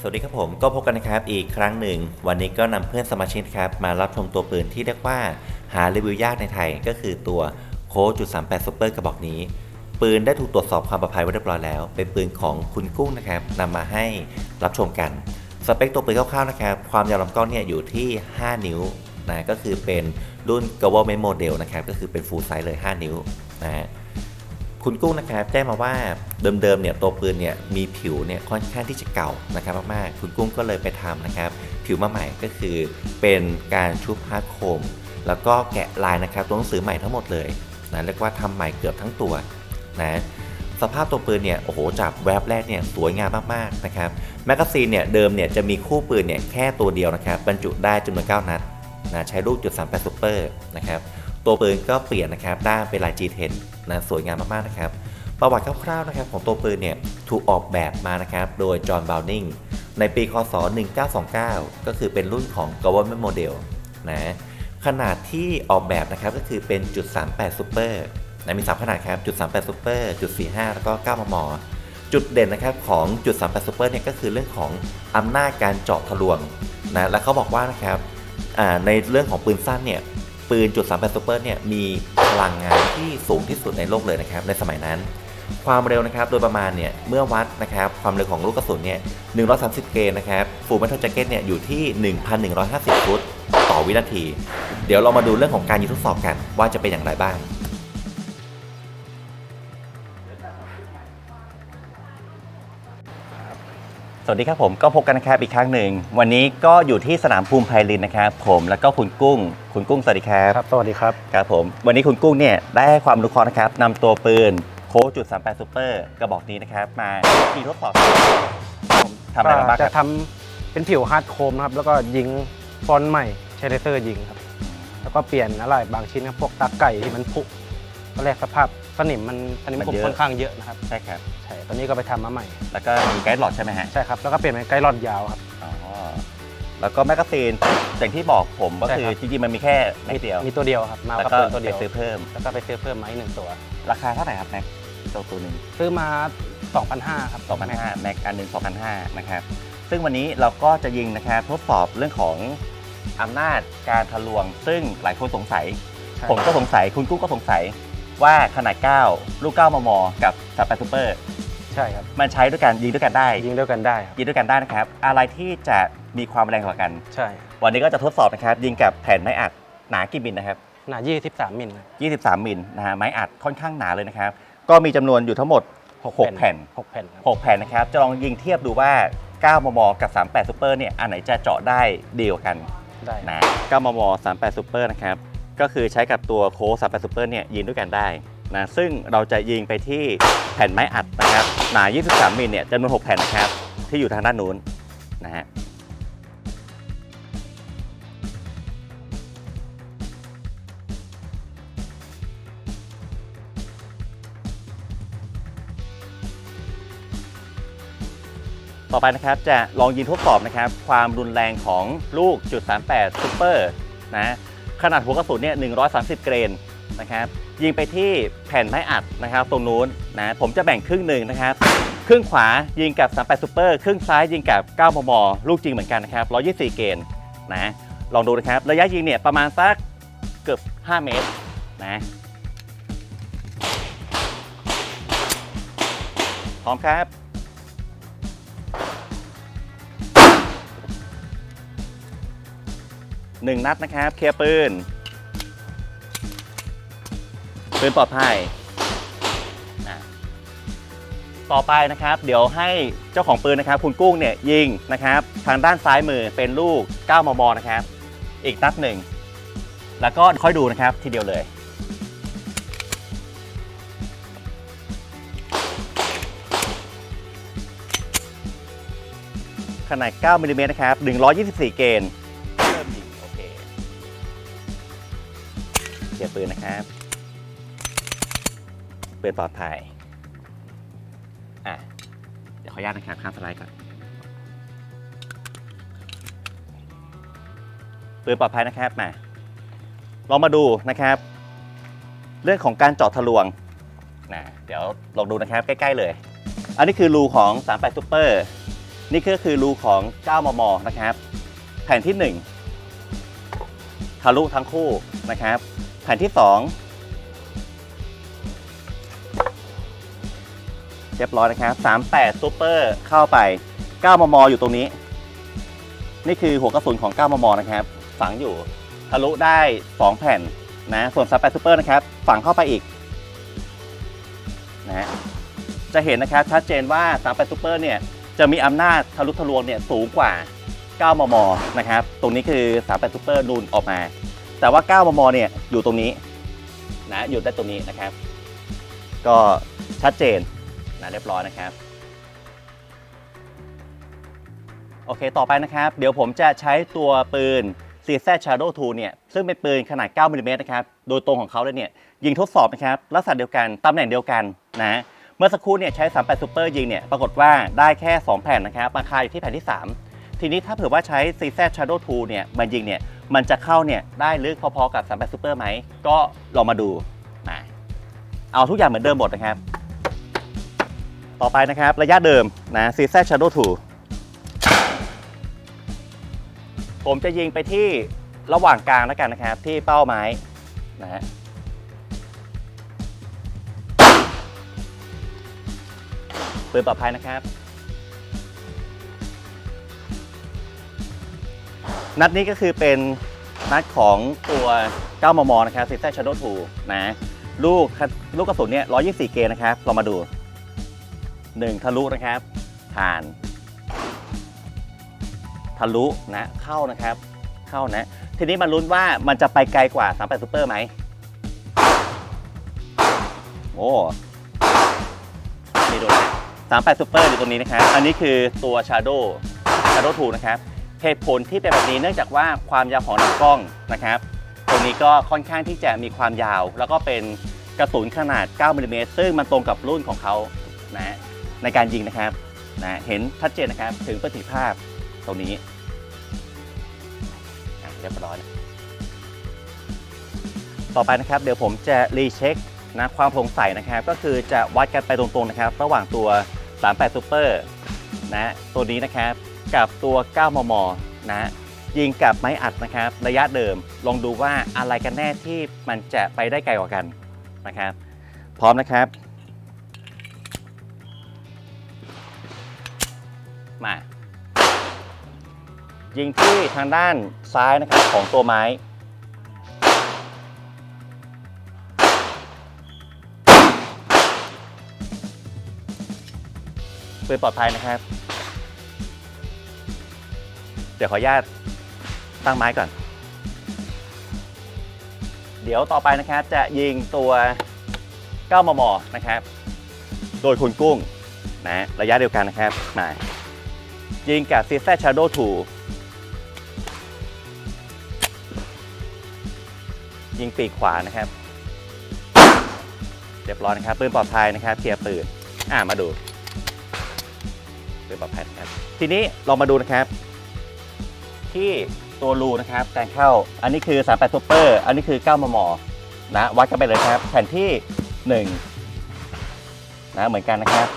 สวัสดีครับผมก็พบกันนะครับอีกครั้งหนึ่ง วันนี้ก็นำเพื่อนสมาชิกครับมารับชมตัวปืนที่เรียกว่าหารีวิวยากในไทย ก็คือตัวโค้จุด38ซูเปอร์กระบอกนี้ ปืนได้ถูกตรวจสอบความปลอดภัยไว้เรียบร้อยแล้ว เป็นปืนของคุณกุ้งนะครับนำมาให้รับชมกัน สเปคตัวปืนคร่าวๆนะครับ ความยาวลำกล้องเนี่ยอยู่ที่ 5 นิ้วนะก็คือเป็นรุ่น government model นะครับก็คือเป็น full size เลย 5 นิ้วนะฮะ คุณกุ้งนะครับแจ้งมาว่าเดิมๆเนี่ยตัวปืนเนี่ยมีผิวเนี่ยค่อนข้างที่จะเก่านะครับมากๆคุณกุ้งก็เลยไปทำนะครับ ผิวมาใหม่ก็คือเป็นการชุบฮาร์โคม แล้วก็แกะลายนะครับตัวหนังสือใหม่ทั้งหมดเลยนะเรียกว่าทำใหม่เกือบทั้งตัวนะสภาพตัวปืนเนี่ยโอ้โหจากแวบแรกเนี่ยสวยงามมากๆนะครับแมกกาซีนเนี่ยเดิมเนี่ยจะมีคู่ปืนเนี่ยแค่ตัวเดียวนะครับบรรจุได้จำนวน9นัดนะใช้ลูกจุด38ซูเปอร์นะครับ ตัวปืนก็เปลี่ยนนะครับด้านเป็นลาย G10 นะสวยงามมากๆนะครับประวัติคร่าวๆนะครับของตัวปืนเนี่ยถูกออกแบบมานะครับโดยจอห์นบาวนิงในปีคศ 1929 ก็คือเป็นรุ่นของ Government Model นะขนาดที่ออกแบบนะครับก็คือเป็นจุด38 Super นะมี 3 ขนาดครับจุด38 Super จุด45 แล้วก็ 9 มม จุดเด่นนะครับของจุด38 Super เนี่ยก็คือเรื่องของอำนาจการเจาะทะลวงนะและเขาบอกว่านะครับในเรื่องของปืนสั้นเนี่ย ปืนจุดสามแปดซูเปอร์เนี่ยมีพลังงานที่สูงที่สุดในโลกเลยนะครับในสมัยนั้น ความเร็วนะครับโดยประมาณเนี่ยเมื่อวัดนะครับความเร็วของลูกกระสุนเนี่ย130 เกนนะครับฟูลเมทัลแจ็คเก็ตเนี่ยอยู่ที่ 1,150 ฟุตต่อวินาที เดี๋ยวเรามาดูเรื่องของการยิงทดสอบกันว่าจะเป็นอย่างไรบ้าง สวัสดีครับผมก็พบกันนะครับอีกครั้งหนึ่ง วันนี้ก็อยู่ที่สนามภูมิไพลินนะครับผมแล้วก็คุณกุ้ง คุณกุ้งสวัสดีครับครับ สวัสดีครับครับผมวันนี้คุณกุ้งเนี่ยได้ให้ความรู้เคราะห์นะครับนำตัวปืนโค้จุด38ซูเปอร์กระบอกนี้นะครับ มาขี่ทดสอบผมทำอะไรมาบ้างคจะรับทำเป็นผิวฮาร์ดโคมนะครับ แล้วก็ยิงฟอนต์ใหม่ใช้เลเซอร์ยิงครับ แล้วก็เปลี่ยนอะไรบางชิ้นครับพวกตาไก่ที่มันผุตอนแรกสภาพ สนิมมันสนิมคมค่อนข้างเยอะนะครับใช่ครับใช่ตอนนี้ก็ไปทำมาใหม่ แล้วก็มีไกด์หลอดใช่ไหมฮะใช่ครับแล้วก็เปลี่ยนเป็นไกด์ลอนยาวครับ อ๋อแล้วก็แมกกาซีนอย่างที่บอกผมก็ใช่คือครับ จริงๆมันมีแค่ไม่เดียวมีตัวเดียวครับมาแล้วกับก็ปืนตัวไปเดียวซื้อเพิ่ม แล้วก็ไปซื้อเพิ่มมาอีกหนึ่งตัว ราคาเท่าไหร่ครับแม็กตัวตัวหนึ่งซื้อมา2,500ครับ2,500แม็กอันหนึ่ง2,500นะครับซึ่งวันนี้เราก็จะยิงนะครับทดสอบเรื่องของอำนาจการทะลวง ซึ่งหลายคนสงสัย ใช่ผมก็สงสัยคุณกุ้งก็สงสัย ว่าขนาด 9 ลูก 9 มม กับ38ซูเปอร์ใช่ครับมันใช้ด้วยกันยิงด้วยกันได้ ยิงด้วยกันได้ครับยิงด้วยกันได้นะครับ อะไรที่จะมีความแรงกว่ากัน ใช่วันนี้ก็จะทดสอบนะครับ ยิงกับแผ่นไม้อัดหนากี่มิลนะครับ หนา23มิล23มิลนะฮะไม้อัดค่อนข้างหนาเลยนะครับ ก็มีจำนวนอยู่ทั้งหมด 6 แผ่น 6แผ่นครับ6 แผ่นนะครับ จะลองยิงเทียบดูว่า 9 มม กับ 38ซูเปอร์เนี่ยอันไหนจะเจาะได้ดีกว่ากันได้นะ9มม 38ซูเปอร์นะครับ ก็คือใช้กับตัวโค้38ซูเปอร์เนี่ยยิงด้วยกันได้นะซึ่งเราจะยิงไปที่แผ่นไม้อัดนะครับหนา 23มิลเนี่ยจำนวน 6 แผ่นนะครับ ที่อยู่ทางด้านนู้นนะฮะต่อไปนะครับจะลองยิงทดสอบนะครับ ความรุนแรงของลูกจุด38ซูเปอร์นะ ขนาดหัวกระสุนเนี่ย 130 เกรนนะครับ ยิงไปที่แผ่นไม้อัดนะครับ ตรงนู้นนะ ผมจะแบ่งครึ่งหนึ่งนะครับ ครึ่งขวายิงกับ 38ซูเปอร์ ครึ่งซ้ายยิงกับ 9 มม ลูกจริงเหมือนกันนะครับ 124 เกรนนะ ลองดูนะครับ ระยะยิงเนี่ยประมาณสักเกือบ 5 เมตรนะพร้อมครับ หนึ่งนัดนะครับเคลียร์ปืน ปืนปลอดภัยต่อไปนะครับ เดี๋ยวให้เจ้าของปืนนะครับ คุณกุ้งเนี่ยยิงนะครับ ทางด้านซ้ายมือเป็นลูก 9 มม นะครับ อีกนัดหนึ่ง แล้วก็ค่อยดูนะครับทีเดียวเลยขนาด 9มิลลิเมตรนะครับ 124 เกนเปืนนะครับปืนปลอดภัย อะ เดี๋ยวขออนุญาตนะครับข้ามสไลด์ก่อนปืนปลอดภัยนะครับมาเรามาดูนะครับ เรื่องของการเจาะทะลวงนะเดี๋ยวลองดูนะครับใกล้ๆเลย อันนี้คือรูของ 38 Super นี่ก็คือรูของ 9 มม นะครับ แผ่นที่ 1 ทะลุทั้งคู่นะครับ ผ่นที่ 2 เรียบร้อยนะครับ 38 ซูเปอร์เข้าไป 9 มม อยู่ตรงนี้ นี่คือหัวกระสุนของ 9 มม นะครับ ฝังอยู่ทะลุได้ 2 แผ่นนะ ส่วน 38 ซูเปอร์นะครับ ฝังเข้าไปอีกนะฮะจะเห็นนะครับชัดเจนว่า 38 ซูเปอร์เนี่ย จะมีอำนาจทะลุทะลวงเนี่ยสูงกว่า 9 มม นะครับ ตรงนี้คือ 38 ซูเปอร์นูนออกมา แต่ว่า 9 มม เนี่ย อยู่ตรงนี้นะอยู่ได้ตรงนี้นะครับ ก็ชัดเจนนะเรียบร้อยนะครับ โอเค ต่อไปนะครับ เดี๋ยวผมจะใช้ตัวปืน CZ Shadow 2เนี่ย ซึ่งเป็นปืนขนาด 9มิลลิเมตรนะครับ โดยตรงของเขาเลยเนี่ย ยิงทดสอบนะครับ ลักษณะเดียวกัน ตำแหน่งเดียวกันนะ เมื่อสักครู่เนี่ยใช้ 38 Super ยิงเนี่ย ปรากฏว่าได้แค่ 2 แผ่นนะครับ ราคาอยู่ที่แผ่นที่ 3 ทีนี้ถ้าเผื่อว่าใช้ CZ Shadow 2เนี่ยมันยิงเนี่ยมันจะเข้าเนี่ยได้ลึกพอๆกับ 38 Super ไหม ก็ลองมาดูนะเอาทุกอย่างเหมือนเดิมหมดนะครับ ต่อไปนะครับระยะเดิมนะ CZ Shadow 2 ผมจะยิงไปที่ระหว่างกลางแล้วกันนะครับ ที่เป้าไม้นะฮะปืนปลอดภัยนะครับ นัดนี้ก็คือเป็นนัดของตัว 9 มม นะครับ z ิ Shadow 2นะ ลูกลูกกระสุนเนี่ย 124 เกนะครับ เรามาดู 1 ทะลุนะครับ ผ่าน ทะลุนะ เข้านะครับ เข้านะ ทีนี้มาลุ้นว่ามันจะไปไกลกว่า 38 Super ไหม โอ้นี่ดูนะ38 Super อยู่ตรงนี้นะครับ อันนี้คือตัว Shadow Shadow 2นะครับ เหตุผลที่เป็นแบบนี้เนื่องจากว่าความยาวของลำกล้องนะครับตรงนี้ก็ค่อนข้างที่จะมีความยาว แล้วก็เป็นกระสุนขนาด 9มิลลิเมตรซึ่งมันตรงกับรุ่นของเขานะในการยิงนะครับนะเห็นชัดเจนนะครับถึงประสิทธิภาพตรงนี้เรียบร้อย ต่อไปนะครับเดี๋ยวผมจะรีเช็คนะความโปร่งใสนะครับ ก็คือจะวัดกันไปตรงๆนะครับ ระหว่างตัว 38 Super นะตัวนี้นะครับ กับตัว 9 มม นะยิงกับไม้อัดนะครับ ระยะเดิมลองดูว่าอะไรกันแน่ที่มันจะไปได้ไกลกว่ากันนะครับ พร้อมนะครับ มา ยิงที่ทางด้านซ้ายนะครับของตัวไม้ ปืนปลอดภัยนะครับ เดี๋ยวขออนุญาตตั้งไม้ก่อน เดี๋ยวต่อไปนะครับจะยิงตัว9มมนะครับ โดยคุณกุ้งนะระยะเดียวกันนะครับมายิงกับ CZ Shadow 2ยิงปีกขวานะครับ เรียบร้อยนะครับปืนปลอดภัยนะครับเคลียร์ปืนอ่ามาดูปืนปลอดภัยนะครับ ทีนี้เรามาดูนะครับ ที่ตัวรูนะครับการเข้าอันนี้คือ 38 Super อันนี้คือ 9 มมนะวัดกันไปเลยครับ แผ่นที่ 1 นะเหมือนกันนะครับ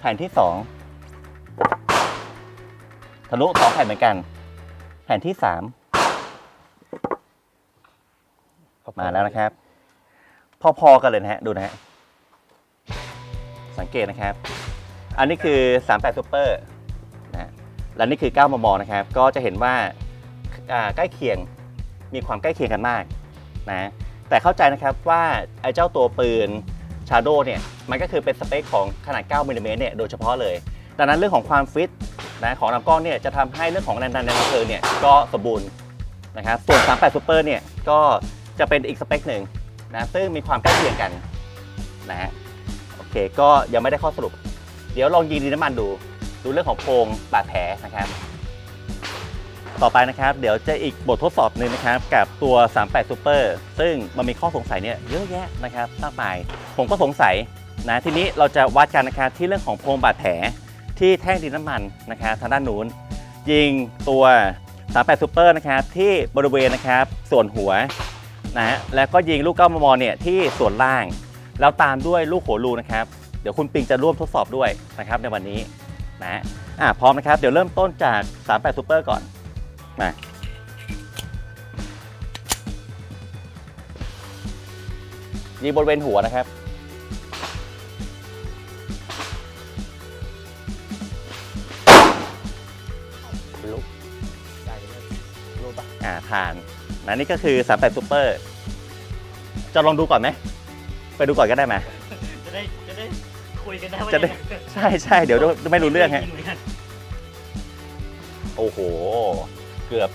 แผ่นที่ 2 ทะลุสองแผ่นเหมือนกัน แผ่นที่ 3 มาแล้วนะครับ พอๆกันเลยนะฮะ ดูนะฮะ สังเกตนะครับ อันนี้คือ 38 Super นะฮะ และนี่คือ 9 มม นะครับ ก็จะเห็นว่าใกล้เคียง มีความใกล้เคียงกันมากนะ แต่เข้าใจนะครับว่าไอ้เจ้าตัวปืน Shadow เนี่ย มันก็คือเป็นสเปคของขนาด 9มิลลิเมตรเนี่ย โดยเฉพาะเลย ดังนั้นเรื่องของความฟิตนะของลำกล้องเนี่ย จะทำให้เรื่องของแรงดันในลำเพลิงเนี่ย ก็สมบูรณ์นะครับ ส่วน 38 Super เนี่ย ก็จะเป็นอีกสเปคหนึ่งนะ ซึ่งมีความใกล้เคียงกันนะฮะโอเค ก็ยังไม่ได้ข้อสรุป เดี๋ยวลองยิงดินน้ำมันดู ดูเรื่องของโพรงบาดแผลนะครับ ต่อไปนะครับ เดี๋ยวจะอีกบททดสอบหนึ่งนะครับ กับตัว 38 Super ซึ่งมันมีข้อสงสัยเนี่ยเยอะแยะนะครับมากมายผมก็สงสัยนะทีนี้เราจะวัดกันนะครับที่เรื่องของโพรงบาดแผลที่แท่งดินน้ำมันนะครับทางด้านนู้น ยิงตัว 38 Super นะครับที่บริเวณนะครับส่วนหัวนะฮะแล้วก็ยิงลูก 9 มมเนี่ยที่ส่วนล่าง แล้วตามด้วยลูกหัวรูนะครับ เดี๋ยวคุณปิงจะร่วมทดสอบด้วยนะครับในวันนี้ นะอะพร้อมนะครับ เดี๋ยวเริ่มต้นจาก 38 Super ก่อนมายิงบริเวณหัวนะครับ ลุกใหญ่เลยรูปะอ่าผ่านนะนี่ก็คือ 38 Super จะลองดูก่อนไหม ไปดูก่อนก็ได้ไหมจะได้จะได้ คุยกันได้ว่าจะได้ใช่ใช่เดี๋ยวไม่รู้เรื่องฮะจเหมืนกันโอ้โห เกือบ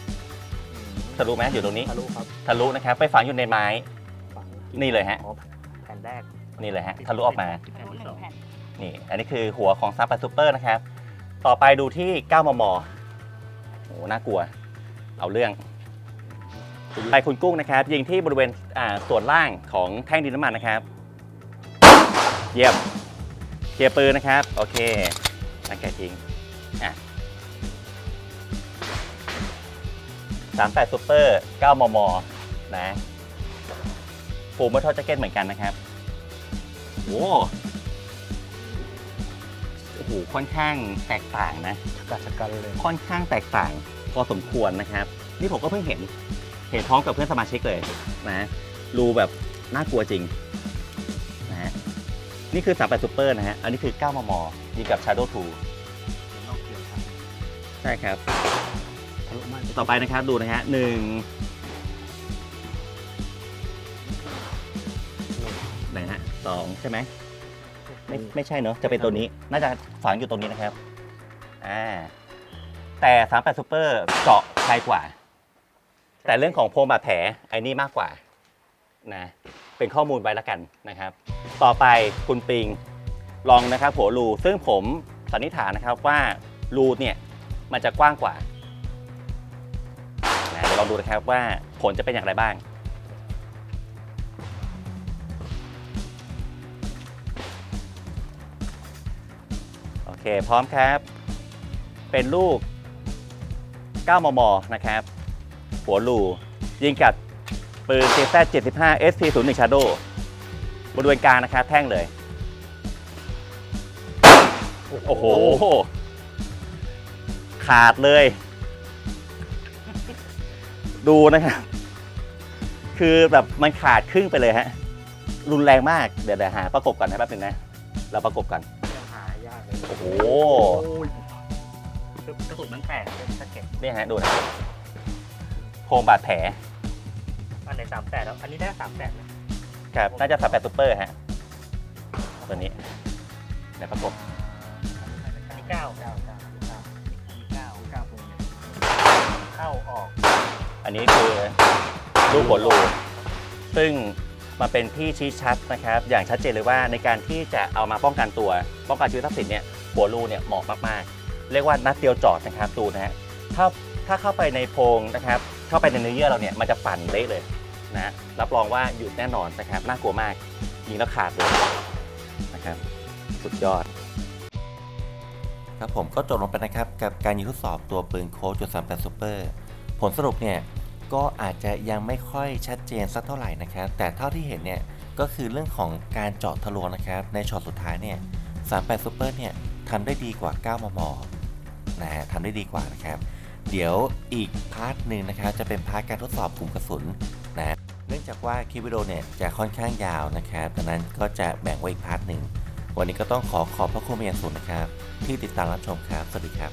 ทะลุไหมอยู่ตรงนี้ทะลุครับทะลุนะครับ ไปฝังอยู่ในไม้ฝังนี่เลยฮะอ๋อแผ่นแรกนี่เลยฮะทะลุออกมาแผ่นที่สองนี่ อันนี้คือหัวของซับปซูเปอร์นะครับ ต่อไปดูที่ 9 มมโอ้โหน่ากลัว เอาเรื่องไปคุณกุ้งนะครับ ยิงที่บริเวณอ่าส่วนล่างของแท่งดินน้ำมันนะครับ เยี่ยมเค ลียร์ปืนนะครับ โอเคนักแกะทิ้งอะ38ซูเปอร์9มมนะฟูมเมอร์ทอลแจ็คเก็ตเหมือนกันนะครับโอ้โอ้โหค่อนข้างแตกต่างนะชะกัดชะกันเลย ค่อนข้างแตกต่างพอสมควรนะครับ นี่ผมก็เพิ่งเห็น เห็นพร้อมกับเพื่อนสมาชิกเลยนะ รูแบบน่ากลัวจริงนะฮะ นี่คือ 38 Super นะฮะ อันนี้คือ 9 มม ยิงกับ Shadow 2 ใช่ครับทะลุมากต่อไปนะครับดูนะฮะหนึ่งไหนฮะสองใช่ไหมไม่ไม่ใช่เนอะจะเป็นตัวนี้ น่าจะฝังอยู่ตรงนี้นะครับ อ่า แต่ 38 Super เจาะไกลกว่า แต่เรื่องของโพรงบาดแผลไอ้นี่มากกว่านะ เป็นข้อมูลไว้ละกันนะครับ ต่อไปคุณปิงลองนะครับหัวรูซึ่งผมสันนิษฐานนะครับว่ารูเนี่ยมันจะกว้างกว่านะเดี๋ยวลองดูนะครับว่าผลจะเป็นอย่างไรบ้าง โอเค พร้อมครับ เป็นลูก 9 มม นะครับ หัวลูยิงกับ ปืน CZ 75 SP 0 1 Shadow บริเวณกลางนะครับแท่งเลย โอ้โห ขาดเลย ดูนะครับ คือแบบมันขาดครึ่งไปเลยฮะ รุนแรงมาก เดี๋ยวเดี๋ยวหาประกบกันนะแป๊บนึงนะ เราประกบกันยังหายากเลยโอ้โหคือกระสุนมันแตกเป็นสะเก็ดนี่ฮะ ดูนะโพรงบาดแผล อันไหนสามแปดแล้วอันนี้ได้สามแปดนะครับ น่าจะสแปดซูเปอร์ฮะ ตัวนี้เดี๋ยวประกบอันนี้เก้าเก้าเก้าอันนี้เก้าอันนี้เก้าเก้าตัวเนี่ยเข้าออกอันนี้คือลูกหัวลูซึ่งมาเป็นที่ชี้ชัดนะครับ อย่างชัดเจนเลยว่าในการที่จะเอามาป้องกันตัว ป้องกันชีวิตทรัพย์สินเนี่ยหัวรูเนี่ยเหมาะมากๆ เรียกว่านัดเดียวจอดนะครับดูนะฮะถ้าถ้าเข้าไปในโพรงนะครับ เข้าไปในเนื้อเยื่อเราเนี่ยมันจะปั่นเละเลย นะรับรองว่าหยุดแน่นอนนะครับน่ากลัวมากยิงแล้วขาดเลยนะครับ สุดยอด ครับผมก็จบลงไปนะครับ กับการยิงทดสอบตัวปืนโค้ดจุดสามแปดซูเปอร์ผลสรุปเนี่ยก็อาจจะยังไม่ค่อยชัดเจนสักเท่าไหร่นะครับ แต่เท่าที่เห็นเนี่ยก็คือเรื่องของการเจาะทะลวงนะครับ ในช็อตสุดท้ายเนี่ย38ซูเปอร์เนี่ยทำได้ดีกว่า 9 มม นะฮะทำได้ดีกว่านะครับ เดี๋ยวอีกพาร์ทหนึ่งนะครับ จะเป็นพาร์ทการทดสอบกลุ่มกระสุน นะเนื่องจากว่าคลิปวิดีโอเนี่ยจะค่อนข้างยาวนะครับดังนั้นก็จะแบ่งไว้อีกพาร์ทหนึ่งวันนี้ก็ต้องขอขอบพระคุณเป็นอย่างสูงนะครับ ที่ติดตามรับชมครับ สวัสดีครับ